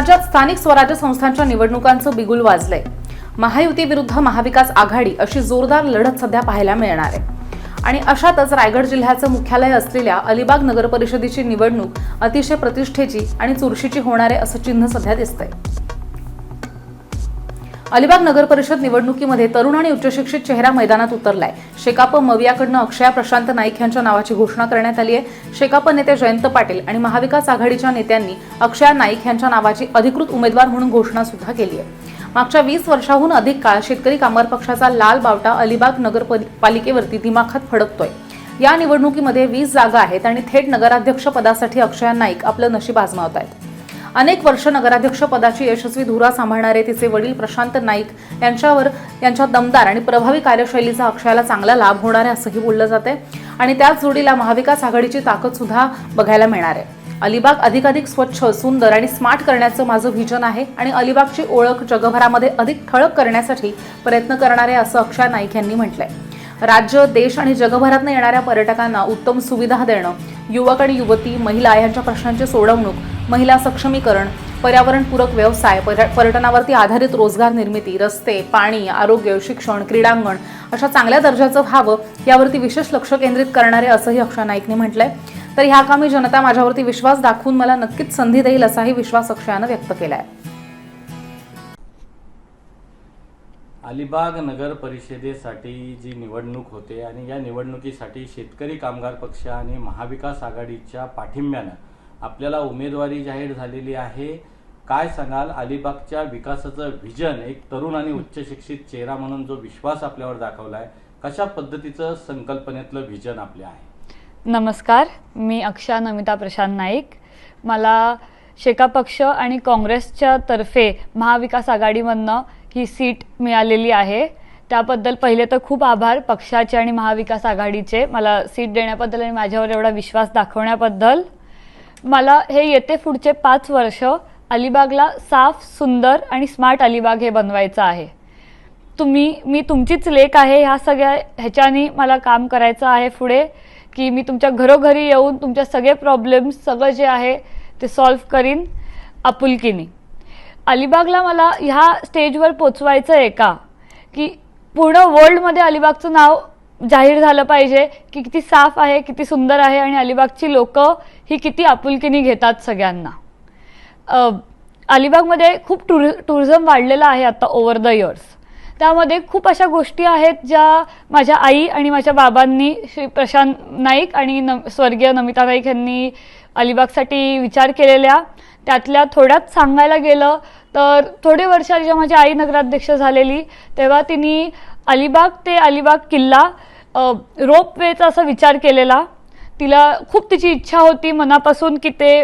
राज्यात स्थानिक स्वराज्य संस्थांच्या निवडणुकांचं बिगुल वाजलंय. महायुती विरुद्ध महाविकास आघाडी अशी जोरदार लढत सध्या पाहायला मिळणार आहे. आणि अशातच रायगड जिल्ह्याचं मुख्यालय असलेल्या अलिबाग नगरपरिषदेची निवडणूक अतिशय प्रतिष्ठेची आणि चुरशीची होणार आहे असं चिन्ह सध्या दिसतंय. अलिबाग नगर परिषद निवडणुकीमध्ये तरुण आणि उच्चशिक्षित चेहरा मैदानात उतरलाय. शेकाप मवियाकडनं अक्षया प्रशांत नाईक यांच्या नावाची घोषणा करण्यात आली आहे. शेकाप नेते जयंत पाटील आणि महाविकास आघाडीच्या नेत्यांनी अक्षया नाईक यांच्या नावाची अधिकृत उमेदवार म्हणून घोषणा सुद्धा केली आहे. मागच्या वीस वर्षाहून अधिक काळ शेतकरी कामगार पक्षाचा लाल बावटा अलिबाग नगर पालिकेवरती दिमाखात फडकतोय. या निवडणुकीमध्ये वीस जागा आहेत आणि थेट नगराध्यक्ष पदासाठी अक्षया नाईक आपलं नशीब आजमावत आहेत अनेक वर्ष नगराध्यक्ष पदाची यशस्वी धुरा सांभाळणारे तिचे वडील प्रशांत नाईक यांच्यावर यांच्या दमदार आणि प्रभावी कार्यशैलीचा अक्षयाला चांगला लाभ होणार आहे असंही बोललं जाते आणि त्याच जोडीला महाविकास आघाडीची ताकद सुद्धा बघायला मिळणार आहे. अलिबाग अधिकाधिक स्वच्छ सुंदर आणि स्मार्ट करण्याचं माझं व्हिजन आहे आणि अलिबागची ओळख जगभरामध्ये अधिक ठळक करण्यासाठी प्रयत्न करणार आहे असं अक्षय नाईक यांनी म्हटलंय. राज्य देश आणि जगभरातून येणाऱ्या पर्यटकांना उत्तम सुविधा देणं युवक आणि युवती महिला यांच्या प्रश्नांची सोडवणूक महिला सक्षमीकरण पर्यावरणपूरक व्यवसाय पर्यटनावरती आधारित रोजगार निर्मिती रस्ते पाणी आरोग्य शिक्षण क्रीडांगण अशा चांगल्या दर्जाचं व्हावं यावरती विशेष लक्ष केंद्रित करणारे असंही अक्षय नाईकने म्हटलंय. तर ह्या कामी जनता माझ्यावरती विश्वास दाखवून मला नक्कीच संधी देईल असाही विश्वास अक्षयानं व्यक्त केलाय. अलिबाग नगर परिषदेसाठी जी निवडणूक होते आणि या निवडणुकीसाठी शेतकरी कामगार पक्ष आणि महाविकास आघाडीच्या पाठिंब्यानं आपल्याला उमेदवारी जाहीर झालेली आहे. काय सांगाल? अलिबागच्या विकासाचं व्हिजन एक तरुण आणि उच्च शिक्षित चेहरा म्हणून जो विश्वास आपल्यावर दाखवलाय कशा पद्धतीचं संकल्पनेतलं व्हिजन आपले आहे? नमस्कार मी अक्षा नमिता प्रशांत नाईक. मला शेका पक्ष आणि काँग्रेसच्या तर्फे महाविकास आघाडीमधनं ही सीट मिळालेली आहे. त्याबद्दल पहिले तर खूप आभार पक्षाचे आणि महाविकास आघाडीचे. मला सीट देण्याबद्दल आणि माझ्यावर एवढा विश्वास दाखवण्याबद्दल. मला हे येते पुढचे पाच वर्ष अलिबागला साफ सुंदर आणि स्मार्ट अलिबाग हे बनवायचं आहे. तुम्ही मी तुमचीच लेख आहे ह्या सगळ्या ह्याच्यानी मला काम करायचं आहे पुढे की मी तुमच्या घरोघरी येऊन तुमच्या सगळे प्रॉब्लेम्स सगळं जे आहे ते सॉल्व्ह करीन आपुलकीनी अलिबागला मला ह्या स्टेजवर पोचवायचं आहे का? की पूर्ण वर्ल्डमध्ये अलिबागचं नाव जाहीर झालं पाहिजे की किती साफ आहे किती सुंदर आहे आणि अलिबागची लोकं ही किती आपुलकीने घेतात सगळ्यांना. अलिबागमध्ये खूप टुर टुरिझम वाढलेलं आहे आता ओव्हर द इयर्स त्यामध्ये खूप अशा गोष्टी आहेत ज्या माझ्या आई आणि माझ्या बाबांनी श्री प्रशांत नाईक आणि न स्वर्गीय नमिता नाईक यांनी अलिबागसाठी विचार केलेल्या. त्यातल्या थोड्यात सांगायला गेलं तर थोडे वर्ष जेव्हा माझी आई नगराध्यक्ष झालेली तेव्हा तिने अलिबाग ते अलिबाग किल्ला रोप वेचा असा विचार केलेला. तिला खूप तिची इच्छा होती मनापासून की ते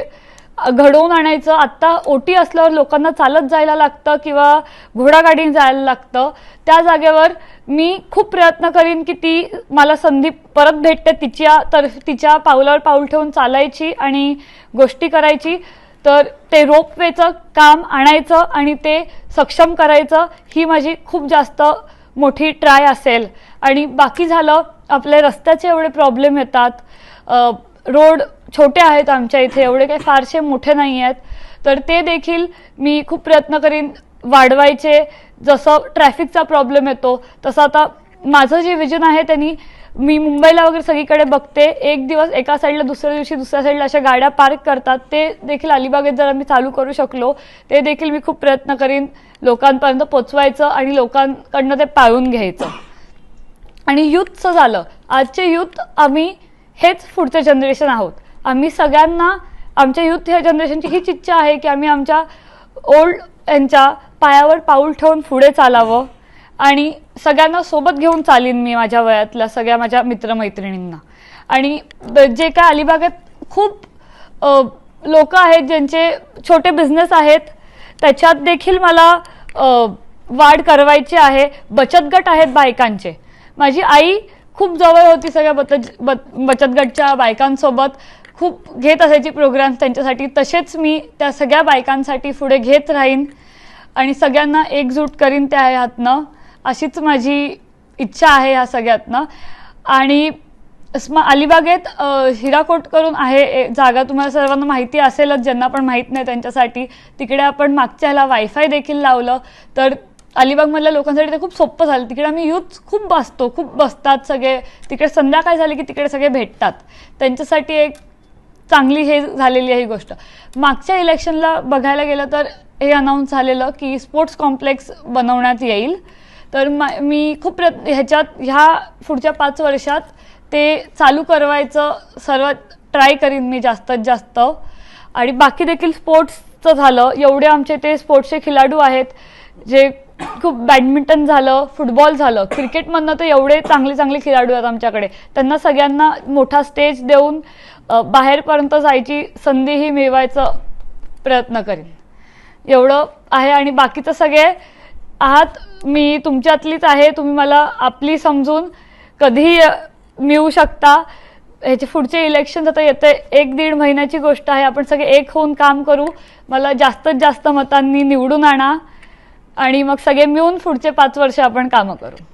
घडवून आणायचं. आत्ता ओटी असल्यावर लोकांना चालत जायला लागतं किंवा घोडागाडीने जायला लागतं. त्या जागेवर मी खूप प्रयत्न करीन की ती मला संधी परत भेटते तिच्या तर तिच्या पावलावर पाऊल ठेवून चालायची आणि गोष्टी करायची. तर ते रोपवेचं काम आणायचं आणि ते सक्षम करायचं ही माझी खूप जास्त मोठी ट्राय असेल. आणि बाकी झालं आपले रस्त्याचे एवढे प्रॉब्लेम येतात. रोड छोटे आहेत आमच्या इथे एवढे काही फारसे मोठे नाही आहेत. तर ते देखील मी खूप प्रयत्न करीन वाढवायचे. जसं ट्रॅफिकचा प्रॉब्लेम येतो तसं आता माझं जे विजन आहे त्यांनी मी मुंबईला वगैरे सगळीकडे बघते. एक दिवस एका साईडला दुसऱ्या दिवशी दुसऱ्या साईडला अशा गाड्या पार्क करतात. ते देखील अलिबागेत जर आम्ही चालू करू शकलो ते देखील मी खूप प्रयत्न करीन लोकांपर्यंत पोचवायचं आणि लोकांकडनं ते पाळून घ्यायचं. आणि यूथचं झालं. आजचे यूथ आम्ही हेच पुढचे जनरेशन आहोत. आम्ही सगळ्यांना आमच्या यूथ ह्या जनरेशनची हीच इच्छा आहे की आम्ही आमच्या ओल्ड यांच्या पायावर पाऊल ठेवून पुढे चालावं. आणि सगळ्यांना सोबत घेऊन चालीन मी माझ्या वयातल्या सगळ्या माझ्या मित्रमैत्रिणींना. आणि ब- जे काय अलिबागेत खूप लोक आहेत ज्यांचे छोटे बिझनेस आहेत त्याच्यात देखील मला वाढ करवायची आहे. बचत गट आहेत बायकांचे. माझी आई खूप जवळ होती सगळ्या बचत बचत गटच्या बायकांसोबत. खूप घेत असायची प्रोग्राम्स त्यांच्यासाठी. तसेच मी त्या सगळ्या बायकांसाठी पुढे घेत राहीन. आणि सगळ्यांना एकजूट करीन त्या ह्यातनं. अशीच माझी इच्छा आहे ह्या सगळ्यातनं. आणि स्मा अलिबागेत हिराकोट करून आहे ए- जागा. तुम्हाला सर्वांना माहिती असेलच ज्यांना पण माहीत नाही त्यांच्यासाठी. तिकडे आपण मागच्या ह्याला वायफाय देखील लावलं. तर अलिबागमधल्या लोकांसाठी ते खूप सोपं झालं. तिकडे आम्ही यूथ खूप बसतो खूप बसतात सगळे. तिकडे संध्याकाळ झाली की तिकडे सगळे भेटतात. त्यांच्यासाठी एक चांगली हे झालेली आहे ही गोष्ट. मागच्या इलेक्शनला बघायला गेलं तर हे अनाऊन्स झालेलं की स्पोर्ट्स कॉम्प्लेक्स बनवण्यात येईल. तर मा मी खूप प्र ह्याच्यात ह्या पुढच्या पाच वर्षात ते चालू करवायचं सर्व ट्राय करीन मी जास्तीत जास्त. आणि बाकी देखील स्पोर्ट्सचं झालं. एवढे आमचे ते स्पोर्ट्सचे खिलाडू आहेत जे खूप बॅडमिंटन झालं फुटबॉल झालं. क्रिकेटमधनं तर एवढे चांगले चांगले खेळाडू आहेत आमच्याकडे. त्यांना सगळ्यांना मोठा स्टेज देऊन बाहेरपर्यंत जायची संधीही मिळवायचं प्रयत्न करीन. एवढं आहे आणि बाकीचं सगळे आहात. मी तुमच्यातलीच आहे. तुम्ही मला आपली समजून कधीही मिळू शकता. ह्याचे पुढचे इलेक्शन आता येते एक दीड महिन्याची गोष्ट आहे. आपण सगळे एक होऊन काम करू. मला जास्तीत जास्त मतांनी निवडून आणा आणि मग सगळे मिळून पुढचे पाच वर्ष आपण कामं करू.